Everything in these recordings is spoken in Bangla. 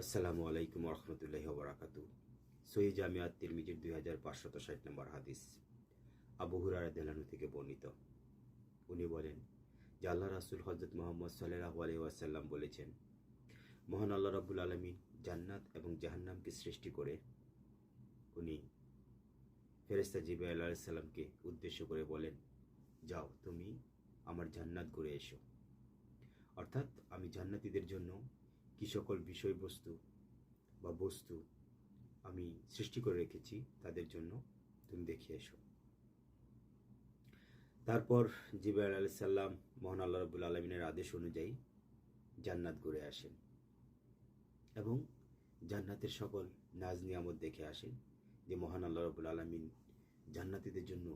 আসসালামু আলাইকুম রহমতুল্লাহ বরাকাতু সই জামিয়াত তিরমিজির দুই হাজার পাঁচশত ষাট নম্বর হাদিস। আবু হুরারা থেকে বর্ণিত। উনি বলেন, যে আল্লাহ রাসুল হজরত মোহাম্মদ সাল্লাহ আলি ওয়াসাল্লাম বলেছেন, মহান আল্লাহ রাবুল আলমিন জান্নাত এবং জাহান্নামকে সৃষ্টি করে উনি ফেরেস্তা জিবা আল্লাহ সাল্লামকে উদ্দেশ্য করে বলেন, যাও তুমি আমার জান্নাত ঘুরে এসো। অর্থাৎ আমি জান্নাতীদের জন্য কি সকল বিষয়বস্তু বা বস্তু আমি সৃষ্টি করে রেখেছি তাদের জন্য তুমি দেখে এসো। তারপর জিবাইল আলি সাল্লাম মোহন আল্লাহ রবুল আলমিনের আদেশ অনুযায়ী জান্নাত ঘুরে আসেন এবং জান্নাতের সকল নাজ নিয়ামত দেখে আসেন যে মহান আল্লাহ রবুল আলমিন জান্নাতীদের জন্য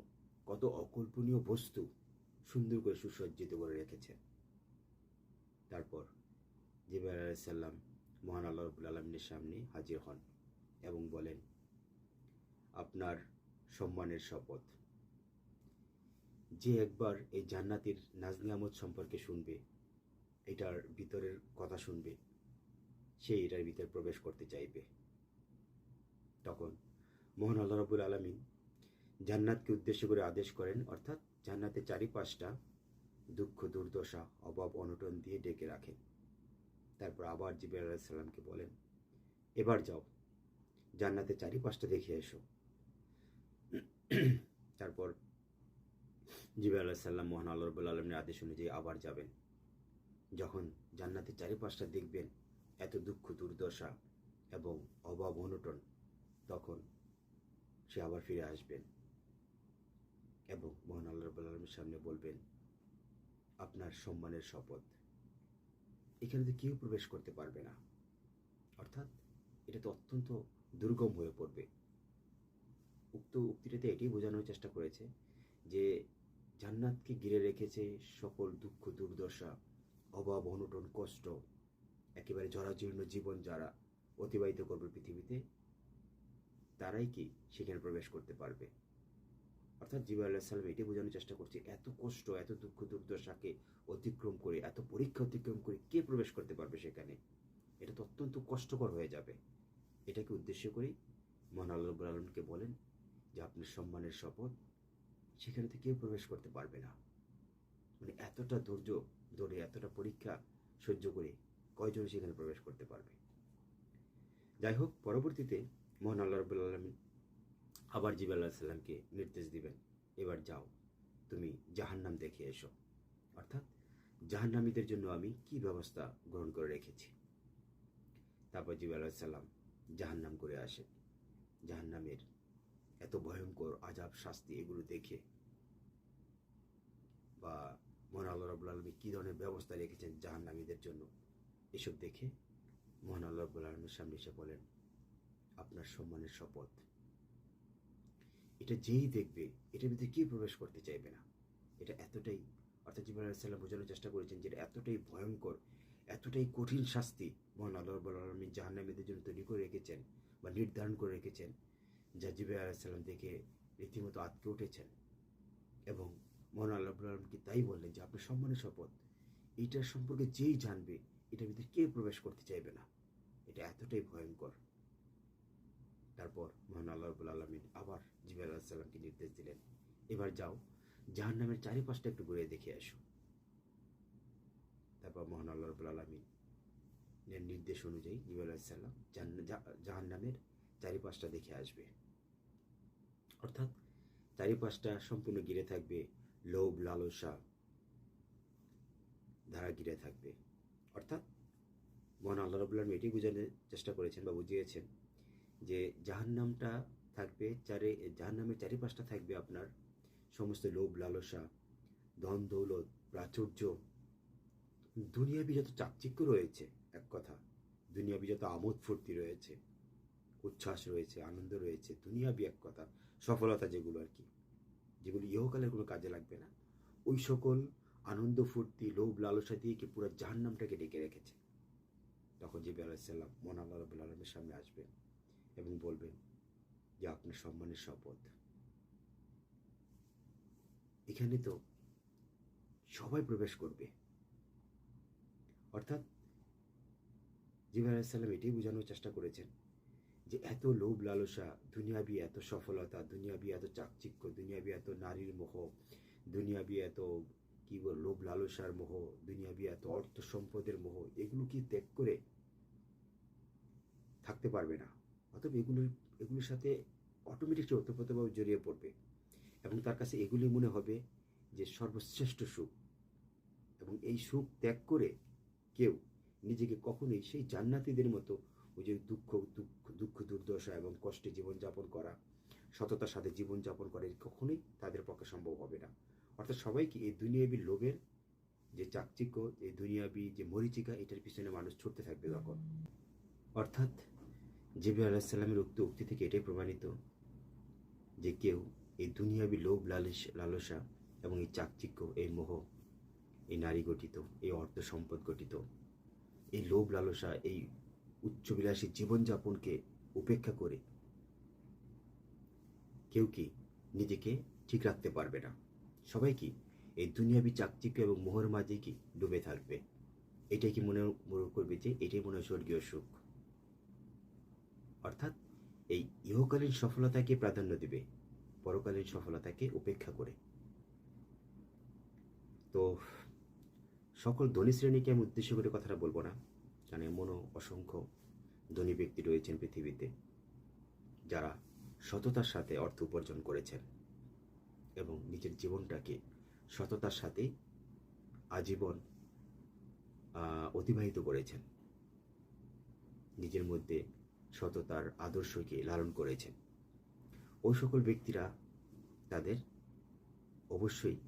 কত অকল্পনীয় বস্তু সুন্দর করে সুসজ্জিত করে রেখেছেন। তারপর জিবাই আলাইসাল্লাম মহান আল্লাহ রবুল আলমিনের সামনে হাজির হন এবং বলেন, আপনার সম্মানের শপথ। যে একবার এই জান্নাতির নাজনিয়ামত সম্পর্কে শুনবে, এটার ভিতরের কথা শুনবে, সে এটার ভিতরে প্রবেশ করতে চাইবে। তখন মোহন আল্লাহ রবুল আলমিন জান্নাতকে উদ্দেশ্য করে আদেশ করেন, অর্থাৎ জান্নাতের চারিপাশটা দুঃখ, দুর্দশা, অভাব, অনটন দিয়ে ডেকে রাখেন। তারপর আবার জিবাই আলাইসাল্লামকে বলেন, এবার যাও, জান্নাতের চারিপাশটা দেখে এসো। তারপর জিবাই আলাইসাল্লাম মোহন আল্লাহ রবুল আলমের আদেশ অনুযায়ী আবার যাবেন। যখন জান্নাতের চারিপাশটা দেখবেন, এত দুঃখ, দুর্দশা এবং অভাব, অনটন, তখন সে আবার ফিরে আসবেন এবং মোহন আল্লাহ রবুল আলমের সামনে বলবেন, আপনার সম্মানের শপথ। এখানে তো কেউ প্রবেশ করতে পারবে না। অর্থাৎ এটা তো অত্যন্ত দুর্গম হয়ে পড়বে। উক্ত উক্তিটাতে এটাই বোঝানোর চেষ্টা করেছে যে জান্নাতকে ঘিরে রেখেছে সকল দুঃখ, দুর্দশা, অভাব, অনটন, কষ্ট, একেবারে জরাজীর্ণ জীবন যারা অতিবাহিত করবে পৃথিবীতে, তারাই কি সেখানে প্রবেশ করতে পারবে? অর্থাৎ জিবা আল্লাহ সাল্লাম এটাই বোঝানোর চেষ্টা করছে, এত কষ্ট, এত দুঃখ দুর্দশাকে অতিক্রম করে, এত পরীক্ষা অতিক্রম করে কে প্রবেশ করতে পারবে সেখানে? এটা তো অত্যন্ত কষ্টকর হয়ে যাবে। এটাকে উদ্দেশ্য করেই মহান আল্লাহ রব্বুল আলমকে বলেন যে, আপনার সম্মানের শপথ সেখানে তো কেউ প্রবেশ করতে পারবে না। মানে এতটা ধৈর্য ধরে, এতটা পরীক্ষা সহ্য করে কয়জন সেখানে প্রবেশ করতে পারবে? যাই হোক, পরবর্তীতে মহান আল্লাহ রব্বুল আলমী আবার জিব আল্লাহ সাল্লামকে নির্দেশ দিবেন, এবার যাও, তুমি জাহান্নাম দেখে এসো। অর্থাৎ জাহান্নামীদের জন্য আমি কি ব্যবস্থা গ্রহণ করে রেখেছি? তারপর জিব আল্লাহ সাল্লাম জাহান্নাম করে আসেন। জাহান্নামের এত ভয়ঙ্কর আজাব শাস্তি এগুলো দেখে বা মোহন আল্লাহ রবুল আলমী কী ধরনের ব্যবস্থা রেখেছেন জাহান্নামীদের জন্য? এসব দেখে মোহন আল্লাহ রবুল আলমীর সামনে এসে বলেন, আপনার সম্মানের শপথ এটা যেই দেখবে, এটার ভিতরে কেউ প্রবেশ করতে চাইবে না? এটা এতটাই, অর্থাৎ জিবাহ আলাইসাল্লাম বোঝানোর চেষ্টা করেছেন যে এটা এতটাই ভয়ঙ্কর, এতটাই কঠিন শাস্তি মহান আল্লাহ আলমী জাহান্নামীদের জন্য তৈরি করে রেখেছেন বা নির্ধারণ করে রেখেছেন, যা জিবাহ আলাইসাল্লাম দেখে রীতিমতো আটকে উঠেছেন। এবং মহান আল্লাহ আলমকে তাই বললেন যে আপনি সম্মানের শপথ এইটার সম্পর্কে যেই জানবে, এটার ভিতরে কেউ প্রবেশ করতে চাইবে না? এটা এতটাই ভয়ঙ্কর। তারপর মহান আল্লাহ রবুল আলমিন আবার আলাহিসাল্লামকে নির্দেশ দিলেন। এবার যাও জাহান নামের চারিপাশটা একটু ঘুরে দেখে আসো। তারপর মহান আল্লাহ রবুল আলমিন নির্দেশ অনুযায়ী জিবাই আলাহিসাল্লাম জাহান নামের চারিপাশটা দেখে আসবে। অর্থাৎ চারিপাশটা সম্পূর্ণ ঘিরে থাকবে, লোভ, লালসা ধারা ঘিরে থাকবে। অর্থাৎ মহান আল্লাহ রবুল্লাহ এটি বোঝানোর চেষ্টা করেছেন বা বুঝিয়েছেন যে জাহান্নামটা থাকবে, চারে, জাহান্নামের চারিপাশটা থাকবে আপনার। সমস্ত লোভ, লালসা, ধন, দৌলত, প্রাচুর্য। দুনিয়াবি যত চাকচিক্য রয়েছে, এক কথা, দুনিয়াবি যত আমোদ ফুর্তি রয়েছে, উচ্ছ্বাস রয়েছে, আনন্দ রয়েছে, দুনিয়াবি এক কথা, সফলতা যেগুলো আর কি, যেগুলো ইহকালের কোনো কাজে লাগবে না। ওই সকল আনন্দ ফুর্তি, লোভ, লালসা দিয়ে কি পুরো জাহান্নামটাকে ডেকে রেখেছে? তখন জিবি আলাইসাল্লাম মন রবুল আলমের সামনে আসবেন এবং বলবেন যে আপনার সম্মানের শপথ। এখানে তো সবাই প্রবেশ করবে। অর্থাৎ জিবরাইল আলাইসাল্লাম এটাই বোঝানোর চেষ্টা করেছেন যে এত লোভ লালসা, দুনিয়াবি এত সফলতা, দুনিয়াবি এত চাকচিক্য, দুনিয়াবি এত নারীর মোহ, দুনিয়াবি এত কি বল, লোভ লালসার মোহ, দুনিয়াবি এত অর্থ সম্পদের মোহ, এগুলো কি ত্যাগ করে থাকতে পারবে না? অতএব এগুলোর এগুলোর সাথে অটোমেটিক সে ওতপ্রোতভাবে জড়িয়ে পড়বে এবং তার কাছে এগুলি মনে হবে যে সর্বশ্রেষ্ঠ সুখ। এবং এই সুখ ত্যাগ করে কেউ নিজেকে কখনোই সেই জান্নাতিদের মতো ওই যে দুঃখ দুঃখ দুঃখ, দুর্দশা এবং কষ্টে জীবনযাপন করা, সততার সাথে জীবনযাপন করা কখনোই তাদের পক্ষে সম্ভব হবে না। অর্থাৎ সবাইকে এই দুনিয়াবি লোভের যে চাকচিক্য, এই দুনিয়াবি যে মরিচিকা, এটার পিছনে মানুষ ছুটতে থাকবে তখন। অর্থাৎ জিবি আলাহিসাল্লামের উক্ত উক্তি থেকে এটাই প্রমাণিত যে কেউ এই দুনিয়াবি লোভ লালিস লালসা এবং এই চাকচিক্য, এই মোহ, এই নারী গঠিত, এই অর্থ সম্পদ গঠিত, এই লোভ, লালসা, এই উচ্চবিলাসী জীবনযাপনকে উপেক্ষা করে কেউ কি নিজেকে ঠিক রাখতে পারবে না? সবাই কি এই দুনিয়াবি চাকচিক্য এবং মোহর মাঝে কি ডুবে থাকবে? এটাই কি মনে মনে করবে যে এটাই মনে হয় স্বর্গীয় সুখ? অর্থাৎ এই ইহকালীন সফলতাকে প্রাধান্য দিবে, পরকালীন সফলতাকে উপেক্ষা করে। তো সকল ধনী শ্রেণীকে আমি উদ্দেশ্য করে কথাটা বলব না, কারণ এমনও অসংখ্য ধনী ব্যক্তি রয়েছেন পৃথিবীতে, যারা সততার সাথে অর্থ উপার্জন করেছেন এবং নিজের জীবনটাকে সততার সাথে আজীবন অতিবাহিত করেছেন। নিজের মধ্যে সততার আদর্শকে লালন করেছেন। ওই সকল ব্যক্তিরা তাদের অবশ্যই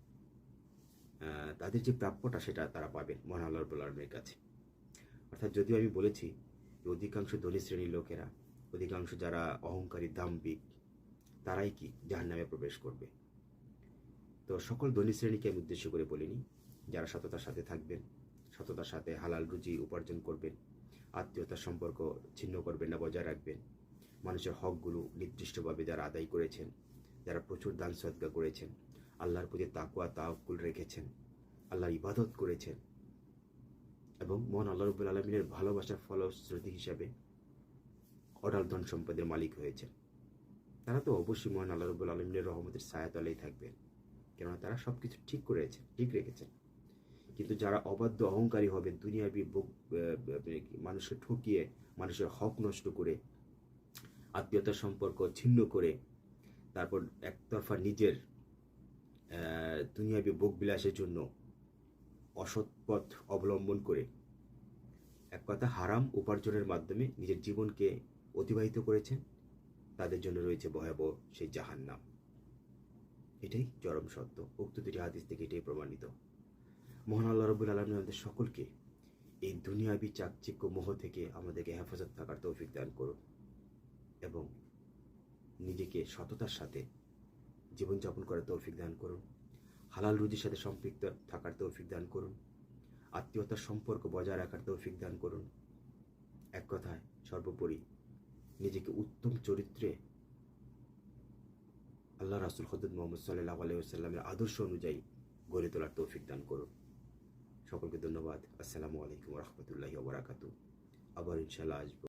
তাদের যে প্রাপ্যটা সেটা তারা পাবেন মহান আল্লাহ আলমের কাছে। অর্থাৎ যদিও আমি বলেছি যে অধিকাংশ ধনী শ্রেণির লোকেরা, অধিকাংশ যারা অহংকারী, দাম্ভিক, তারাই কি জাহান নামে প্রবেশ করবে? তো সকল ধনী শ্রেণীকে আমি উদ্দেশ্য করে বলিনি, যারা সততার সাথে থাকবেন, সততার সাথে হালাল রুজি উপার্জন করবেন আত্মীয়তার সম্পর্ক ছিন্ন করবেন না, বজায় রাখবেন। মানুষের হকগুলো নির্দিষ্টভাবে যারা আদায় করেছেন, যারা প্রচুর দান সদকা করেছেন, আল্লাহর প্রতি তাকুয়া তাহকুল রেখেছেন, আল্লাহর ইবাদত করেছেন এবং মন আল্লাহ রব্বুল আলমিনের ভালোবাসার ফলশ্রুতি হিসাবে অডাল ধন সম্পদের মালিক হয়েছেন। তারা তো অবশ্যই মহান আল্লাহ রব্বুল আলমিনের রহমতের ছায়াতলেই থাকবেন, কেননা তারা সব কিছু ঠিক করেছেন ঠিক রেখেছেন। কিন্তু যারা অবাধ্য অহংকারী হবে দুনিয়াবি মানুষকে ঠকিয়ে, মানুষের হক নষ্ট করে, আত্মীয়তার সম্পর্ক ছিন্ন করে, তারপর একতরফা নিজের দুনিয়াবি বিলাসের জন্য অসৎ পথ অবলম্বন করে, এক কথা হারাম উপার্জনের মাধ্যমে নিজের জীবনকে অতিবাহিত করেছেন, তাদের জন্য রয়েছে ভয়াবহ সেই জাহান্নাম। এটাই চরম সত্য। উক্ত দুটি হাদিস থেকে এটাই প্রমাণিত। মহান আল্লাহ রবুল আলমী আমাদের সকলকে এই দুনিয়াবি চাকচিক্য মোহ থেকে আমাদেরকে হেফাজত থাকার তৌফিক দান করুন এবং নিজেকে সততার সাথে জীবনযাপন করার তৌফিক দান করুন, হালাল রুজির সাথে সম্পৃক্ত থাকার তৌফিক দান করুন, আত্মীয়তার সম্পর্ক বজায় রাখার তৌফিক দান করুন। এক কথায় সর্বোপরি নিজেকে উত্তম চরিত্রে আল্লাহ রাসুল হদুদ মোহাম্মদ সাল্লাহ আলাইসাল্লামের আদর্শ অনুযায়ী গড়ে তোলার তৌফিক দান করুন। সকলকে ধন্যবাদ। আসসালামু আলাইকুম রহমতুল্লাহি ওবরাকাতু আবার ইনশাল্লাহ আসব।